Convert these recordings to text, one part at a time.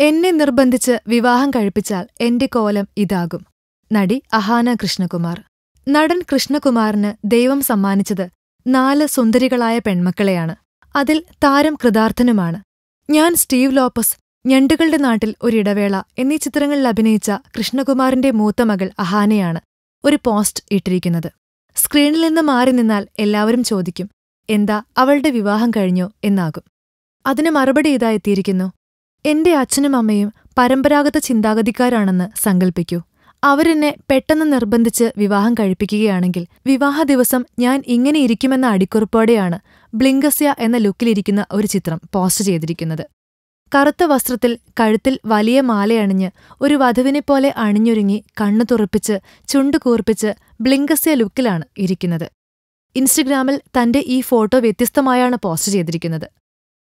എന്നെ നിർബന്ധിച്ച് വിവാഹം കഴിപ്പിച്ചാൽ എന്റെ കോലം ഇതാകും. നടി അഹാന കൃഷ്ണകുമാർ. നടൻ കൃഷ്ണകുമാറിന് ദൈവം സമ്മാനിച്ചത് നാല് സുന്ദരികളായ പെൺമക്കളെയാണ്. അതിൽ താരം കൃതാർത്ഥനുമാണ്. ഞാൻ സ്റ്റീവ് ലോപ്പസ് ഞണ്ടുകളുടെ നാട്ടിൽ ഒരിടവേള എന്നീ ചിത്രങ്ങളിൽ അഭിനയിച്ച കൃഷ്ണകുമാറിന്റെ മൂത്ത മകൾ അഹാനയാണ് ഒരു പോസ്റ്റ് ഇട്ടിരിക്കുന്നത്. സ്ക്രീനിൽ നിന്ന് മാറി നിന്നാൽ എല്ലാവരും ചോദിക്കും എന്താ അവളുടെ വിവാഹം കഴിഞ്ഞോ? എന്നാകും. അതിന് മറുപടി ഇതാ എത്തിയിരിക്കുന്നു എന്റെ അച്ഛനും അമ്മയും പരമ്പരാഗത ചിന്താഗതിക്കാരാണെന്ന് സങ്കൽപ്പിക്കൂ. അവരെന്നെ പെട്ടെന്ന് നിർബന്ധിച്ച് വിവാഹം കഴിപ്പിക്കുകയാണെങ്കിൽ വിവാഹ ദിവസം ഞാൻ ഇങ്ങനെ ഇരിക്കുമെന്ന അടിക്കുറിപ്പോടെയാണ് ബ്ലിങ്കസ്യ എന്ന ലുക്കിലിരിക്കുന്ന ഒരു ചിത്രം പോസ്റ്റ് ചെയ്തിരിക്കുന്നത്. കറുത്ത വസ്ത്രത്തിൽ കഴുത്തിൽ വലിയ മാലയണിഞ്ഞ് ഒരു വധുവിനെപ്പോലെ അണിഞ്ഞൊരുങ്ങി കണ്ണു തുറപ്പിച്ച് ചുണ്ടു കൂർപ്പിച്ച് ബ്ലിങ്കസ്യ ലുക്കിലാണ് ഇരിക്കുന്നത്. ഇൻസ്റ്റഗ്രാമിൽ തന്റെ ഈ ഫോട്ടോ വ്യത്യസ്തമായാണ് പോസ്റ്റ് ചെയ്തിരിക്കുന്നത്.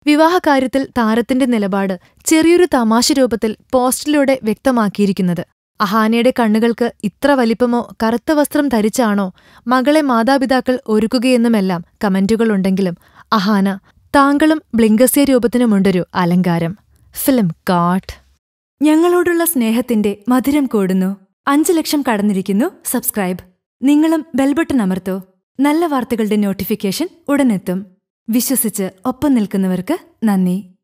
വിവാഹകാര്യത്തിൽ താരത്തിന്റെ നിലപാട് ചെറിയൊരു തമാശ രൂപത്തിൽ പോസ്റ്റിലൂടെ വ്യക്തമാക്കിയിരിക്കുന്നത്. അഹാനയുടെ കണ്ണുകൾക്ക് ഇത്ര വലിപ്പമോ കറുത്ത വസ്ത്രം ധരിച്ചാണോ മകളെ മാതാപിതാക്കൾ ഒരുക്കുകയെന്നുമെല്ലാം കമന്റുകളുണ്ടെങ്കിലും അഹാന താങ്കളും ബ്ലിങ്കസ്യ രൂപത്തിനുമുണ്ടൊരു അലങ്കാരം. ഫിലിം കാട്ട് ഞങ്ങളോടുള്ള സ്നേഹത്തിന്റെ മധുരം കൂടുന്നു. അഞ്ചു ലക്ഷം കടന്നിരിക്കുന്നു. സബ്സ്ക്രൈബ്. നിങ്ങളും ബെൽബട്ടൺ അമർത്തോ. നല്ല വാർത്തകളുടെ നോട്ടിഫിക്കേഷൻ ഉടനെത്തും. വിശ്വസിച്ച് ഒപ്പം നിൽക്കുന്നവർക്ക് നന്ദി.